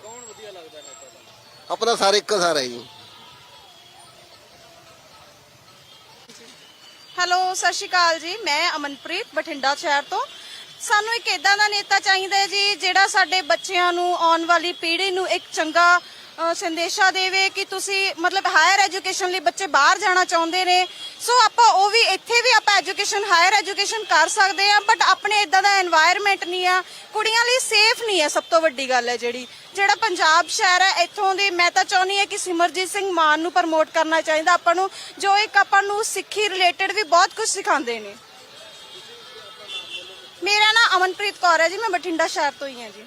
Speaker 1: ਕੌਣ ਵਧੀਆ ਲੱਗਦਾ ਨੇਤਾ ਤੁਹਾਨੂੰ
Speaker 18: ਆਪਣਾ ਸਾਰੇ ਇੱਕੋ ਸਾਰਾ ਜੀ।
Speaker 19: ਹੈਲੋ ਸਤਿ ਸ਼੍ਰੀ ਅਕਾਲ ਜੀ। ਮੈਂ ਅਮਨਪ੍ਰੀਤ ਬਠਿੰਡਾ ਸ਼ਹਿਰ ਤੋਂ। ਸਾਨੂੰ ਇੱਕ ਇਦਾਂ ਦਾ ਨੇਤਾ ਚਾਹੀਦਾ ਹੈ ਜੀ ਜਿਹੜਾ ਸਾਡੇ ਬੱਚਿਆਂ ਨੂੰ ਆਉਣ ਵਾਲੀ ਪੀੜ੍ਹੀ ਨੂੰ ਇੱਕ ਚੰਗਾ ਸੰਦੇਸ਼ਾ ਦੇਵੇ ਕਿ ਤੁਸੀਂ ਮਤਲਬ ਹਾਇਰ ਐਜੂਕੇਸ਼ਨ ਲਈ ਬੱਚੇ ਬਾਹਰ ਜਾਣਾ ਚਾਹੁੰਦੇ ਨੇ। ਸੋ ਆਪਾਂ ਉਹ ਵੀ ਇੱਥੇ ਵੀ ਆਪਾਂ ਐਜੂਕੇਸ਼ਨ ਹਾਇਰ ਐਜੂਕੇਸ਼ਨ ਕਰ ਸਕਦੇ ਆ ਬਟ ਆਪਣੇ ਇਦਾਂ ਦਾ এনवायरमेंट ਨਹੀਂ ਆ। ਕੁੜੀਆਂ ਲਈ ਸੇਫ ਨਹੀਂ ਆ, ਸਭ ਤੋਂ ਵੱਡੀ ਗੱਲ ਹੈ ਜਿਹੜੀ। ਜਿਹੜਾ ਪੰਜਾਬ ਸ਼ਹਿਰ ਹੈ, ਇੱਥੋਂ ਦੇ ਮੈਂ ਤਾਂ ਚਾਹੁੰਦੀ ਆ ਕਿ ਸਿਮਰਜੀਤ ਸਿੰਘ ਮਾਨ ਨੂੰ ਪ੍ਰਮੋਟ ਕਰਨਾ ਚਾਹੀਦਾ ਆਪਾਂ ਨੂੰ, ਜੋ ਇੱਕ ਆਪਾਂ ਨੂੰ ਸਿੱਖੀ ਰਿਲੇਟਡ ਵੀ ਬਹੁਤ ਕੁਝ ਸਿਖਾਉਂਦੇ ਨੇ। ਮੇਰਾ ਨਾਮ ਅਮਨਪ੍ਰੀਤ ਕੌਰ ਹੈ ਜੀ, ਮੈਂ ਬਠਿੰਡਾ ਸ਼ਹਿਰ ਤੋਂ ਹੀ ਹਾਂ ਜੀ।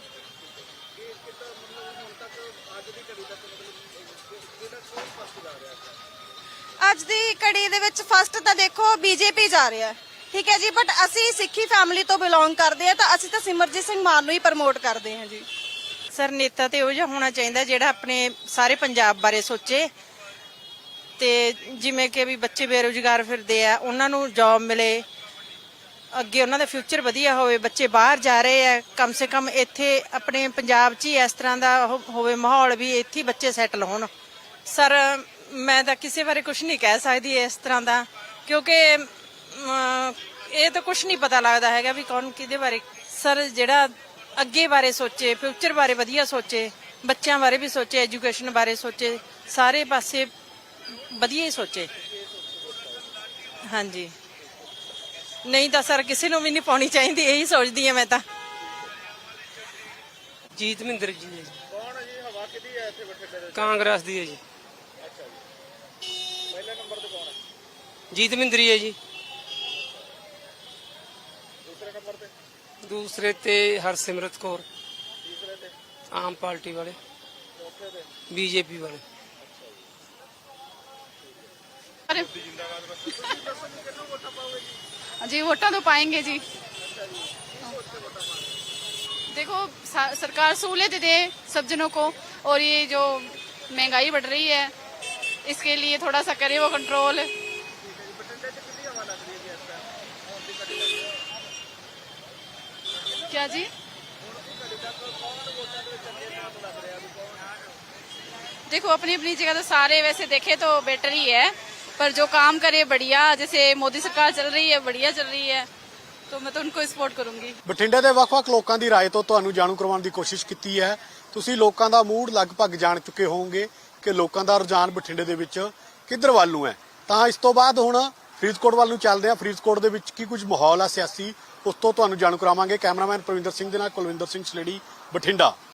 Speaker 19: ਅੱਜ ਦੀ ਕੜੀ ਦੇ ਵਿੱਚ ਫਸਟ ਤਾਂ ਦੇਖੋ ਬੀਜੇਪੀ ਜਾ ਰਿਹਾ ਹੈ। ਠੀਕ ਹੈ ਜੀ ਬਟ ਅਸੀਂ ਸਿੱਖੀ ਫੈਮਿਲੀ ਤੋਂ ਬਿਲੋਂਗ ਕਰਦੇ ਆ ਤਾਂ ਅਸੀਂ ਤਾਂ ਸਿਮਰਜੀਤ ਸਿੰਘ ਮਾਨ ਨੂੰ ਹੀ ਪ੍ਰਮੋਟ ਕਰਦੇ ਹਾਂ ਜੀ।
Speaker 20: ਸਰ, ਨੇਤਾ ਤੇ ਉਹ ਜਿਹਾ ਹੋਣਾ ਚਾਹੀਦਾ ਜਿਹੜਾ ਆਪਣੇ ਸਾਰੇ ਪੰਜਾਬ ਬਾਰੇ ਸੋਚੇ। ਤੇ ਜਿਵੇਂ ਕਿ ਵੀ ਬੱਚੇ ਬੇਰੁਜ਼ਗਾਰ ਫਿਰਦੇ ਆ, ਉਹਨਾਂ ਨੂੰ ਜੌਬ ਮਿਲੇ। ਅੱਗੇ ਉਹਨਾਂ ਦਾ ਫਿਊਚਰ ਵਧੀਆ ਹੋਵੇ ਬੱਚੇ ਬਾਹਰ ਜਾ ਰਹੇ ਆ ਕਮ ਸੇ ਕਮ ਇੱਥੇ ਆਪਣੇ ਪੰਜਾਬ 'ਚ ਹੀ ਇਸ ਤਰ੍ਹਾਂ ਦਾ ਹੋ- ਹੋਵੇ ਮਾਹੌਲ ਵੀ ਇੱਥੇ ਹੀ ਬੱਚੇ ਸੈਟਲ ਹੋਣ। ਸਰ ਮੈਂ ਤਾਂ ਕਿਸੇ ਬਾਰੇ ਕੁਝ ਨਹੀਂ ਕਹਿ ਸਕਦੀ ਇਸ ਤਰ੍ਹਾਂ ਦਾ ਕਿਉਂਕਿ ਅਮ, ਇਹ ਤਾਂ ਕੁਝ ਨਹੀਂ ਪਤਾ ਲੱਗਦਾ ਹੈਗਾ ਵੀ ਕੌਣ ਕਿਹਦੇ ਬਾਰੇ। ਸਰ ਜਿਹੜਾ ਅੱਗੇ ਬਾਰੇ ਸੋਚੇ ਫਿਊਚਰ ਬਾਰੇ ਵਧੀਆ ਸੋਚੇ ਬੱਚਿਆਂ ਬਾਰੇ ਵੀ ਸੋਚੇ ਐਜੂਕੇਸ਼ਨ ਬਾਰੇ ਸੋਚੇ ਸਾਰੇ ਪਾਸੇ ਵਧੀਆ ਹੀ ਸੋਚੇ। ਹਾਂਜੀ। ਨਹੀਂ ਤਾਂ ਸਰ ਕਿਸੇ ਨੂੰ ਵੀ ਨਹੀਂ ਪਾਉਣੀ ਚਾਹੀਦੀ ਇਹੀ ਸੋਚਦੀ ਹਾਂ ਮੈਂ ਤਾਂ।
Speaker 11: ਜੀਤ ਮਹਿੰਦਰ ਜੀ ਹੈ ਜੀ।
Speaker 1: ਕੌਣ ਹੈ ਜੀ? ਹਵਾ ਕਿਹਦੀ ਹੈ ਇੱਥੇ ਬਠਿੰਡੇ ਦੇ
Speaker 11: ਕਾਂਗਰਸ ਦੀ ਹੈ ਜੀ।
Speaker 1: ਅੱਛਾ ਜੀ। ਪਹਿਲੇ ਨੰਬਰ ਤੇ ਕੌਣ ਹੈ?
Speaker 11: ਜੀਤ ਮਹਿੰਦਰੀ ਹੈ ਜੀ।
Speaker 1: ਦੂਸਰੇ ਨੰਬਰ ਤੇ?
Speaker 11: ਦੂਸਰੇ ਤੇ ਹਰਸਿਮਰਤ ਕੌਰ।
Speaker 1: ਤੀਸਰੇ ਤੇ?
Speaker 11: ਆਮ ਪਾਰਟੀ ਵਾਲੇ।
Speaker 1: ਚੌਥੇ ਤੇ?
Speaker 11: ਬੀਜੇਪੀ ਵਾਲੇ।
Speaker 19: जी, वोटा तो पाएँगे जी। देखो सरकार सहूलियत दे सब जनों को, और ये जो महँगाई बढ़ रही है, इसके लिए थोड़ा सा करे वो कंट्रोल क्या जी? देखो अपनी अपनी जगह तो सारे वैसे देखे तो बेटर ही है। पर जो काम करे बढ़िया जैसे मोदी सरकार चल रही है बढ़िया चल रही है तो मैं तो उनको सपोर्ट करूंगी
Speaker 1: ਬਠਿੰਡੇ ਦੇ ਵੱਖ-ਵੱਖ ਲੋਕਾਂ ਦੀ رائے ਤੋਂ ਤੁਹਾਨੂੰ ਜਾਣੂ ਕਰਵਾਉਣ ਦੀ ਕੋਸ਼ਿਸ਼ ਕੀਤੀ ਹੈ ਤੁਸੀਂ ਲੋਕਾਂ ਦਾ ਮੂਡ ਲਗਭਗ ਜਾਣ ਚੁੱਕੇ ਹੋਵੋਗੇ ਕਿ ਲੋਕਾਂ ਦਾ ਰੁਝਾਨ ਬਠਿੰਡੇ ਦੇ ਵਿੱਚ ਕਿੱਧਰ ਵੱਲ ਨੂੰ ਹੈ ਤਾਂ ਇਸ ਤੋਂ ਬਾਅਦ ਹੁਣ ਫਰੀਦਕੋਟ ਵੱਲ ਨੂੰ ਚੱਲਦੇ ਹਾਂ ਫਰੀਦਕੋਟ ਦੇ ਵਿੱਚ ਕੀ ਕੁਝ ਮਾਹੌਲ ਆ ਸਿਆਸੀ ਉਸ ਤੋਂ ਤੁਹਾਨੂੰ ਜਾਣੂ ਕਰਾਵਾਂਗੇ ਕੈਮਰਾਮੈਨ ਪ੍ਰਵਿੰਦਰ ਸਿੰਘ ਦੇ ਨਾਲ ਕੁਲਵਿੰਦਰ ਸਿੰਘ ਸਲੇੜੀ ਬਠਿੰਡਾ